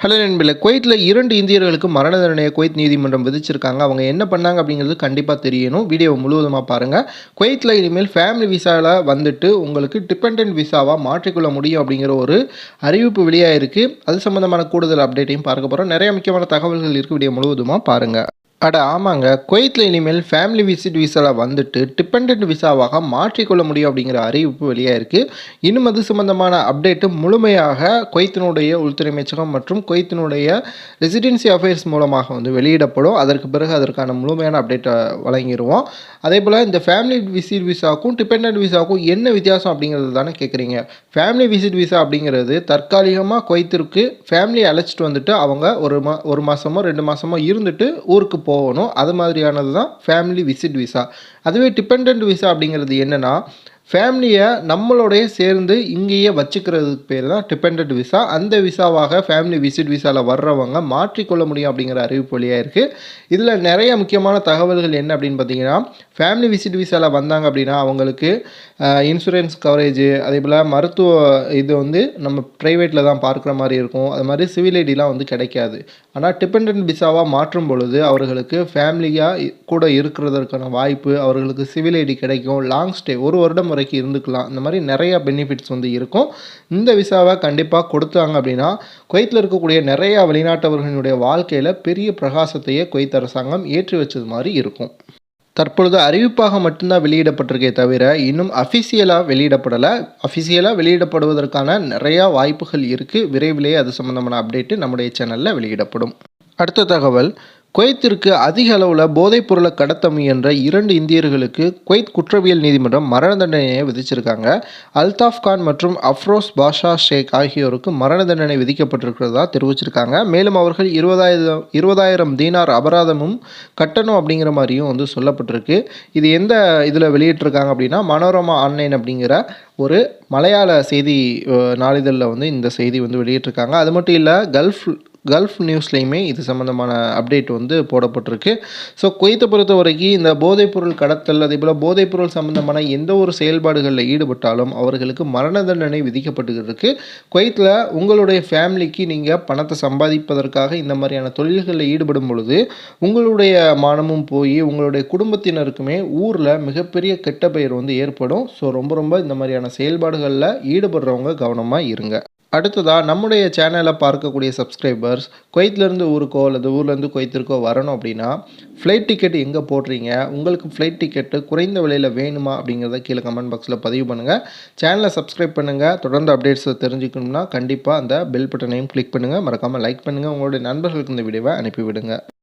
Hello நண்பர்களே குவைத்தில் இரண்டு இந்தியர்களுக்கு மரண தண்டனையை குவைத் நீதிமன்றம் விதிச்சிருக்காங்க. அவங்க என்ன பண்ணாங்க அப்படிங்கிறது கண்டிப்பாக தெரியணும். வீடியோவை முழுவதுமாக பாருங்கள் குவைத்தில் இனிமேல் ஃபேமிலி விசாவில் வந்துட்டு உங்களுக்கு டிபெண்ட் விசாவாக மாற்றிக்கொள்ள முடியும் அப்படிங்கிற ஒரு அறிவிப்பு வெளியாக இருக்குது அது சம்மந்தமான கூடுதல் அப்டேட்டையும் பார்க்க போகிறோம் நிறைய முக்கியமான தகவல்கள் இருக்குது வீடியோ முழுவதுமாக பாருங்கள் அட ஆமாங்க. குவைத்தில் இனிமேல் ஃபேமிலி விசிட் விசாவில் வந்துட்டு டிபெண்ட் விசாவாக மாற்றிக்கொள்ள முடியும் அப்படிங்கிற அறிவிப்பு வெளியாக இருக்குது இன்னும் அது சம்பந்தமான அப்டேட்டு முழுமையாக குவைத்தினுடைய உள்துறை அமைச்சகம் மற்றும் குவைத்தினுடைய ரெசிடென்சி அஃபேர்ஸ் மூலமாக வந்து வெளியிடப்படும். அதற்கு பிறகு அதற்கான முழுமையான அப்டேட்டை வழங்கிடுவோம் அதே போல் இந்த ஃபேமிலி விசிட் விசாவுக்கும் டிபெண்ட் விசாவுக்கும் என்ன வித்தியாசம் அப்படிங்கிறது தானே கேட்குறீங்க ஃபேமிலி விசிட் விசா அப்படிங்கிறது தற்காலிகமாக குவைத்திற்கு ஃபேமிலி அழைச்சிட்டு வந்துட்டு அவங்க ஒரு மா ஒரு மாதமோ ரெண்டு மாதமோ இருந்துட்டு ஊருக்கு போகணும். அது மாதிரியானது தான் ஃபேமிலி விசிட் விசா அதுவே டிபெண்ட் விசா அப்படிங்கிறது என்னென்னா ஃபேமிலியை நம்மளோடைய சேர்ந்து இங்கேயே வச்சுக்கிறதுக்கு பேர் தான் டிபெண்ட் விசா அந்த விசாவாக ஃபேமிலி விசிட் விசாவில் வர்றவங்க மாற்றிக்கொள்ள முடியும் அப்படிங்கிற அறிவிப்பு வழியாக இருக்குது இதில் நிறைய முக்கியமான தகவல்கள் என்ன அப்படின்னு பார்த்தீங்கன்னா ஃபேமிலி விசிட் விசாவில் வந்தாங்க அப்படின்னா அவங்களுக்கு இன்சூரன்ஸ் கவரேஜ் அதே போல் மருத்துவ இது வந்து நம்ம ப்ரைவேட்டில் தான் பார்க்குற மாதிரி இருக்கும். அது மாதிரி சிவில் ஐடிலாம் வந்து கிடைக்காது. ஆனால் டிபெண்ட் விசாவாக மாற்றும் பொழுது அவர்களுக்கு ஃபேமிலியாக கூட இருக்கிறதற்கான வாய்ப்பு அவர்களுக்கு சிவில் ஐடி கிடைக்கும். லாங் ஸ்டே ஒரு வருடம் வரைக்கும் இருந்துக்கலாம். இந்த மாதிரி நிறைய பெனிஃபிட்ஸ் வந்து இருக்கும். இந்த விசாவை கண்டிப்பாக கொடுத்தாங்க அப்படின்னா குவைத்தில் இருக்கக்கூடிய நிறையா வெளிநாட்டவர்களுடைய வாழ்க்கையில் பெரிய பிரகாசத்தையே குவைத் அரசாங்கம் ஏற்றி வச்சது மாதிரி இருக்கும். தற்பொழுது அறிவிப்பாக மட்டும்தான் வெளியிடப்பட்டிருக்கே தவிர இன்னும் அஃபிஷியலாக வெளியிடப்படலை. அஃபிஷியலாக வெளியிடப்படுவதற்கான நிறையா வாய்ப்புகள் இருக்குது விரைவிலேயே அது சம்மந்தமான அப்டேட்டு நம்முடைய சேனலில் வெளியிடப்படும். அடுத்த தகவல் குவைத்திற்கு அதிக அளவில் போதைப் பொருளை கடத்த முயன்ற இரண்டு இந்தியர்களுக்கு குவைத் குற்றவியல் நீதிமன்றம் மரண தண்டனையை விதிச்சிருக்காங்க. அல்தாஃப் கான் மற்றும் அஃப்ரோஸ் பாஷா ஷேக் ஆகியோருக்கு மரண தண்டனை விதிக்கப்பட்டிருக்கிறதா தெரிவிச்சிருக்காங்க. மேலும் அவர்கள் இருபதாயிரம் இருபதாயிரம் தீனார் அபராதமும் கட்டணும் அப்படிங்கிற மாதிரியும் வந்து சொல்லப்பட்டிருக்கு. இது எந்த இதில் வெளியிட்டிருக்காங்க அப்படின்னா மனோரமா ஆன்லைன் அப்படிங்கிற ஒரு மலையாள செய்தி நாளிதழில் வந்து இந்த செய்தி வந்து வெளியிட்டிருக்காங்க. அது மட்டும் இல்லை கல்ஃப் கல்ஃப் நியூஸ்லேயுமே இது சம்மந்தமான அப்டேட் வந்து போடப்பட்டிருக்கு. ஸோ குவைத்தை பொறுத்த வரைக்கும் இந்த போதைப்பொருள் கடத்தல் அதே போல் போதைப்பொருள் சம்மந்தமான எந்த ஒரு செயல்பாடுகளில் ஈடுபட்டாலும் அவர்களுக்கு மரண தண்டனை விதிக்கப்பட்டுக்கிட்டு குவைத்தில் உங்களுடைய ஃபேமிலிக்கு நீங்கள் பணத்தை சம்பாதிப்பதற்காக இந்த மாதிரியான தொழில்களில் ஈடுபடும் பொழுது உங்களுடைய மானமும் போய் உங்களுடைய குடும்பத்தினருக்குமே ஊரில் மிகப்பெரிய கெட்ட பெயர் வந்து ஏற்படும். ஸோ ரொம்ப ரொம்ப இந்த மாதிரியான செயல்பாடுகளில் ஈடுபடுறவங்க கவனமாக இருங்க. அடுத்ததாக நம்முடைய சேனலை பார்க்கக்கூடிய சப்ஸ்கிரைபர்ஸ் குவைத்லேருந்து ஊருக்கோ அல்லது ஊர்லேருந்து குவைத்திற்கோ வரணும் அப்படின்னா ஃப்ளைட் டிக்கெட் எங்கே போடுறீங்க? உங்களுக்கு ஃப்ளைட் டிக்கெட்டு குறைந்த விலையில் வேணுமா அப்படிங்கிறத கீழே கமெண்ட் பாக்ஸில் பதிவு பண்ணுங்கள் சேனலை சப்ஸ்கிரைப் பண்ணுங்கள் தொடர்ந்து அப்டேட்ஸை தெரிஞ்சுக்கணும்னா கண்டிப்பாக அந்த பெல் பட்டனையும் கிளிக் பண்ணுங்கள் மறக்காமல் லைக் பண்ணுங்கள் உங்களுடைய நண்பர்களுக்கு இந்த வீடியோவை அனுப்பிவிடுங்க.